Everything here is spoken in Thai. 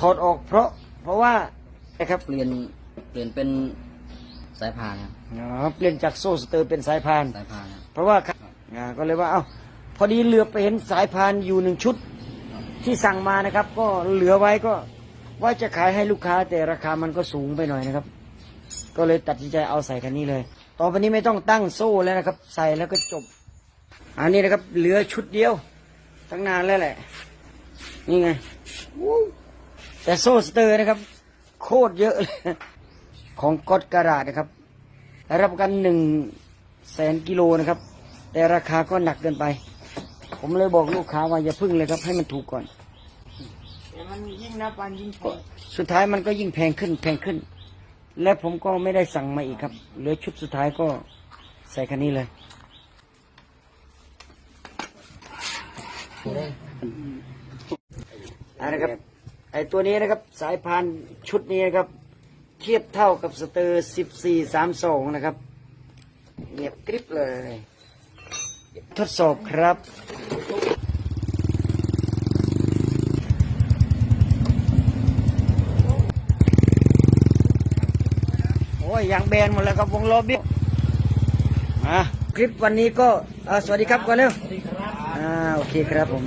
ถอดออกเพราะ เพราะว่านะครับเปลี่ยนเปลี่ยนเป็นสายพานครับอ๋อเปลี่ยนจากโซ่สเตอร์เป็นสายพาน สายพานครับเพราะว่าอ่าก็เลยว่าเอ้าพอดีเหลือไปเห็นสายพานอยู่หนึ่งชุดที่สั่งมานะครับ ก็เหลือไว้ก็ว่าจะขายให้ลูกค้าแต่ราคามันก็สูงไปหน่อยนะครับ ก็เลยตัดสินใจเอาใส่คันนี้เลย ต่อไปนี้ไม่ต้องตั้งโซ่แล้วนะครับ ใส่แล้วก็จบ อันนี้นะครับ เหลือชุดเดียวตั้งนานแล้วแหละ นี่ไงวู้ แต่โซ่สเตอร์นะครับ โคตรเยอะเลย ของกอดการาดนะครับ รับประกันหนึ่งแสนกิโลนะครับ แต่ราคาก็หนักเกินไป ผมเลยบอกลูกค้าว่าอย่าพึ่งเลยครับ ให้มันถูกก่อนแต่มันยิ่งนับวันยิ่งแพงสุดท้ายมันก็ยิ่งแพงขึ้นแพงขึ้น และผมก็ไม่ได้สั่งมาอีกครับ เหลือชุดสุดท้ายก็ใส่คันนี้เลยอันนะครับ ไอตัวนี้นะครับสายพานชุดนี้นะครับ เทียบเท่ากับสเตอร์1432นะครับเงียบกริบเลย ทดสอบครับโอ้ยยางแบนหมดแล้วครับวงล้อบิ้วมาคลิปวันนี้ก็สวัสดีครับก่อนเร็วอ่าโอเคครับผม